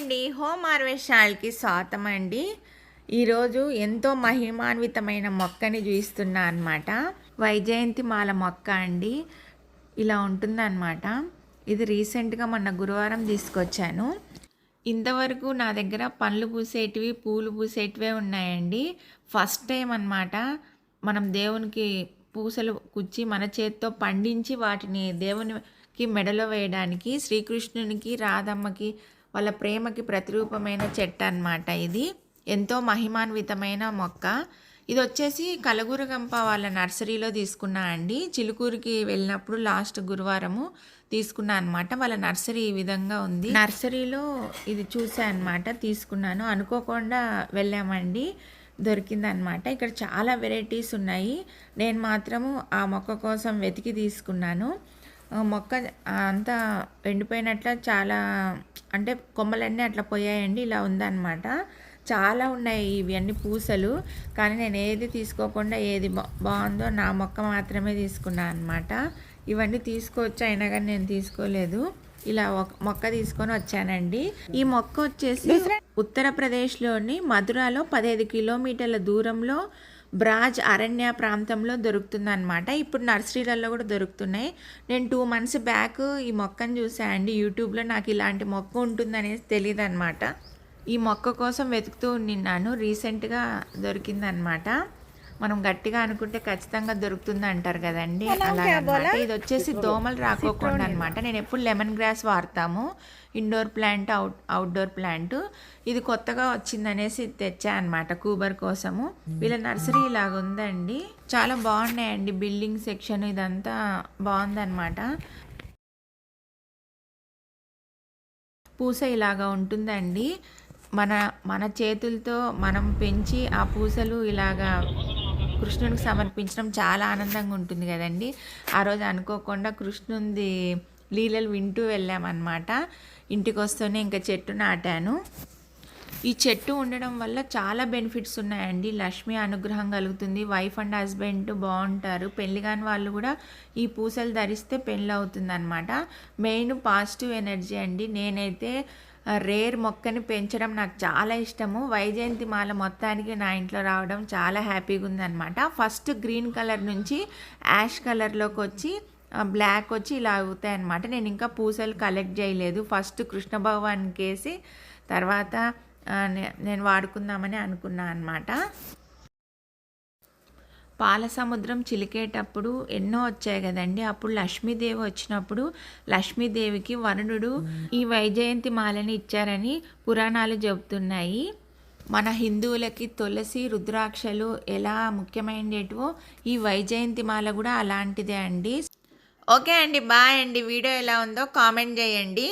అండి హోమ్ హార్వెస్టాల్కి స్వాగతం అండి ఈరోజు ఎంతో మహిమాన్వితమైన మొక్కని చూపిస్తున్నా అనమాట వైజయంతి మాల మొక్క అండి. ఇలా ఉంటుందన్నమాట. ఇది రీసెంట్గా మొన్న గురువారం తీసుకొచ్చాను. ఇంతవరకు నా దగ్గర పండ్లు పూసేటివి పూలు పూసేటివే ఉన్నాయండి. ఫస్ట్ టైం అన్నమాట మనం దేవునికి పూసలు కుచ్చి మన చేత్తో పండించి వాటిని దేవునికి మెడలో వేయడానికి శ్రీకృష్ణునికి రాధమ్మకి వాళ్ళ ప్రేమకి ప్రతిరూపమైన చెట్టు అన్నమాట ఇది. ఎంతో మహిమాన్వితమైన మొక్క. ఇది వచ్చేసి కలగూరగంప వాళ్ళ నర్సరీలో తీసుకున్నా అండి. చిలుకూరుకి వెళ్ళినప్పుడు లాస్ట్ గురువారము తీసుకున్నా అనమాట వాళ్ళ నర్సరీ ఈ విధంగా ఉంది. నర్సరీలో ఇది చూసా అనమాట తీసుకున్నాను. అనుకోకుండా వెళ్ళామండి. దొరికిందనమాట ఇక్కడ చాలా వెరైటీస్ ఉన్నాయి. నేను మాత్రము ఆ మొక్క కోసం వెతికి తీసుకున్నాను. మొక్క అంతా ఎండిపోయినట్ల చాలా అంటే కొమ్మలన్నీ అట్లా పోయాయండి ఇలా ఉందన్నమాట. చాలా ఉన్నాయి ఇవి అన్ని పూసలు కానీ నేను ఏది తీసుకోకుండా ఏది బాగుందో నా మొక్క మాత్రమే తీసుకున్నాను అనమాట ఇవన్నీ తీసుకోవచ్చు అయినా కానీ నేను తీసుకోలేదు. ఇలా ఒక మొక్క తీసుకొని వచ్చానండి. ఈ మొక్క వచ్చేసి ఉత్తరప్రదేశ్లోని మధురాలో పదహైదు కిలోమీటర్ల దూరంలో బ్రాజ్ అరణ్య ప్రాంతంలో దొరుకుతుందన్నమాట. ఇప్పుడు నర్సరీలలో కూడా దొరుకుతున్నాయి. నేను టూ మంత్స్ బ్యాక్ ఈ మొక్కను చూసాను అండి. యూట్యూబ్లో నాకు ఇలాంటి మొక్క ఉంటుందనేసి తెలియదు అనమాట ఈ మొక్క కోసం వెతుకుతూ నిన్నాను రీసెంట్గా దొరికిందనమాట మనం గట్టిగా అనుకుంటే ఖచ్చితంగా దొరుకుతుంది అంటారు కదండి. అలా ఇది వచ్చేసి దోమలు రాకోకుండా అనమాట నేను ఎప్పుడు లెమన్ గ్రాస్ వాడతాము. Indoor plant out outdoor plant. ఇది కొత్తగా వచ్చిందనేసి తెచ్చా అనమాట కూబర్ కోసము. వీళ్ళ నర్సరీ ఇలాగ ఉందండి. చాలా బాగున్నాయండి బిల్డింగ్ సెక్షన్. ఇదంతా బాగుందన్నమాట. పూస ఇలాగా ఉంటుందండి. మన మన చేతులతో మనం పెంచి ఆ పూసలు ఇలాగా కృష్ణునికి సమర్పించడం చాలా ఆనందంగా ఉంటుంది కదండి. ఆ రోజు అనుకోకుండా కృష్ణుంది లీలలు వింటూ వెళ్ళామన్నమాట. ఇంటికి వస్తూనే ఇంకా చెట్టు నాటాను. ఈ చెట్టు ఉండడం వల్ల చాలా బెనిఫిట్స్ ఉన్నాయండి. లక్ష్మి అనుగ్రహం కలుగుతుంది. వైఫ్ అండ్ హస్బెండ్ బాగుంటారు. పెళ్ళి కాని వాళ్ళు కూడా ఈ పూసలు ధరిస్తే పెళ్ళి అవుతుంది అనమాట మెయిన్ పాజిటివ్ ఎనర్జీ అండి. నేనైతే రేర్ మొక్కని పెంచడం నాకు చాలా ఇష్టము. వైజయంతి మాల మొత్తానికి నా ఇంట్లో రావడం చాలా హ్యాపీగా ఉందన్నమాట. ఫస్ట్ గ్రీన్ కలర్ నుంచి యాష్ కలర్లోకి వచ్చి బ్లాక్ వచ్చి ఇలా అవుతాయి అన్నమాట నేను ఇంకా పూసలు కలెక్ట్ చేయలేదు. ఫస్ట్ కృష్ణ భగవాన్కి వేసి తర్వాత నే- నేను వాడుకుందామని అనుకున్నా అనమాట పాల సముద్రం చిలికేటప్పుడు ఎన్నో వచ్చాయి కదండి. అప్పుడు లక్ష్మీదేవి వచ్చినప్పుడు లక్ష్మీదేవికి వరుణుడు ఈ వైజయంతి మాలని ఇచ్చారని పురాణాలు చెబుతున్నాయి. మన హిందువులకి తులసి రుద్రాక్షలు ఎలా ముఖ్యమైనటివో ఈ వైజయంతి మాల కూడా అలాంటిదే అండి. ఓకే అండి బాయ్ అండి. వీడియో ఎలా ఉందో కామెంట్ చేయండి.